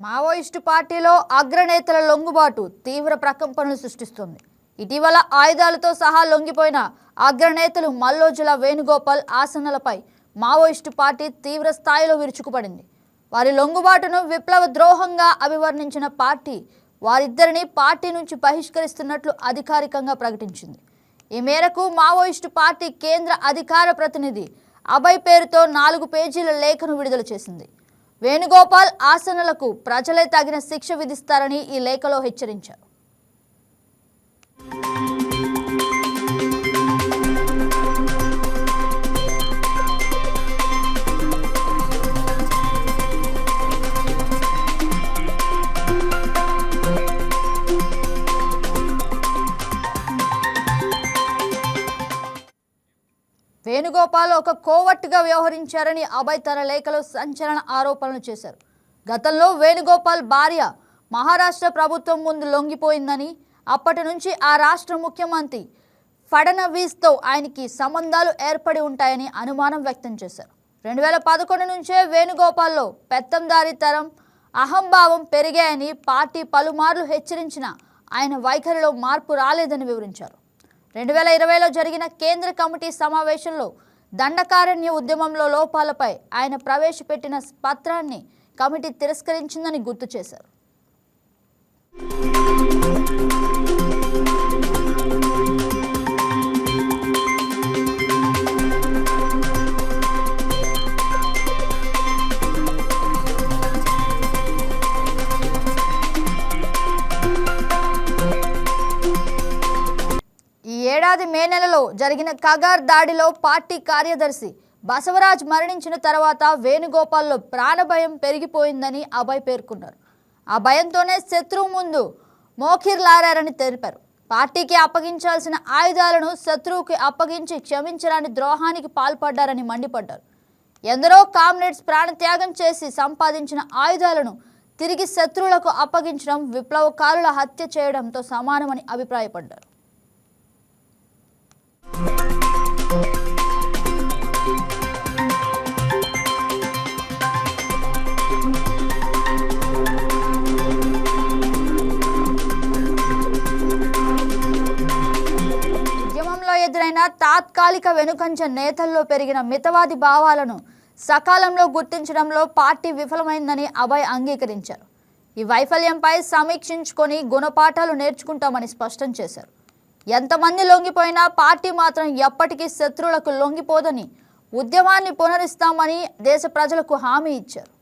Maoist పార్టీలో అగ్రనేతల లొంగుబాటు తీవ్ర ప్రకంపనలు సృష్టిస్తుంది. ఇటీవల ఆయుధాలతో సహా లొంగిపోయిన అగ్రనేతలు మల్లోజుల వేణుగోపాల్ ఆసనలపై మావోయిస్టు పార్టీ తీవ్ర స్థాయిలో విరుచుకుపడింది. వారి లొంగుబాటును విప్లవ ద్రోహంగా అభివర్ణించిన పార్టీ వారిద్దరిని పార్టీ నుంచి బహిష్కరిస్తున్నట్లు అధికారికంగా ప్రకటించింది. ఈ మేరకు మావోయిస్టు పార్టీ కేంద్ర అధికార ప్రతినిధి అభయ్ పేరుతో నాలుగు పేజీల లేఖను విడుదల చేసింది. వేణుగోపాల్ ఆసనలకు ప్రజలే తగిన శిక్ష విధిస్తారని ఈ లేఖలో హెచ్చరించారు. వేణుగోపాల్ ఒక కోవట్టుగా వ్యవహరించారని అభయ్ తన లేఖలో సంచలన ఆరోపణలు చేశారు. గతంలో వేణుగోపాల్ భార్య మహారాష్ట్ర ప్రభుత్వం ముందు లొంగిపోయిందని అప్పటి నుంచి ఆ రాష్ట్ర ముఖ్యమంత్రి ఫడనవీస్తో ఆయనకి సంబంధాలు ఏర్పడి ఉంటాయని అనుమానం వ్యక్తం చేశారు. రెండు వేల పదకొండు నుంచే వేణుగోపాల్లో పెత్తందారి తరం అహంభావం పెరిగాయని పార్టీ పలుమార్లు హెచ్చరించిన ఆయన వైఖరిలో మార్పు రాలేదని వివరించారు. రెండు వేల ఇరవైలో జరిగిన కేంద్ర కమిటీ సమావేశంలో దండకారణ్య ఉద్యమంలో లోపాలపై ఆయన ప్రవేశపెట్టిన పత్రాన్ని కమిటీ తిరస్కరించిందని గుర్తు చేశారు. మే నెలలో జరిగిన కగార్ దాడిలో పార్టీ కార్యదర్శి బసవరాజ్ మరణించిన తర్వాత వేణుగోపాల్లో ప్రాణభయం పెరిగిపోయిందని అభయ్ పేర్కొన్నారు. ఆ భయంతోనే శత్రువు ముందు మోఖిర్లారని తెలిపారు. పార్టీకి అప్పగించాల్సిన ఆయుధాలను శత్రువుకి అప్పగించి క్షమించరాని ద్రోహానికి పాల్పడ్డారని మండిపడ్డారు. ఎందరో కామ్రేడ్స్ ప్రాణత్యాగం చేసి సంపాదించిన ఆయుధాలను తిరిగి శత్రువులకు అప్పగించడం విప్లవకారుల హత్య చేయడంతో సమానమని అభిప్రాయపడ్డారు. ఎదురైన తాత్కాలిక వెనుకంజ నేతల్లో పెరిగిన మితవాది భావాలను సకాలంలో గుర్తించడంలో పార్టీ విఫలమైందని అభయ్ అంగీకరించారు. ఈ వైఫల్యంపై సమీక్షించుకొని గుణపాఠాలు నేర్చుకుంటామని స్పష్టం చేశారు. ఎంతమంది లొంగిపోయినా పార్టీ మాత్రం ఎప్పటికీ శత్రువులకు లొంగిపోదని ఉద్యమాన్ని పునరిస్తామని దేశ ప్రజలకు హామీ ఇచ్చారు.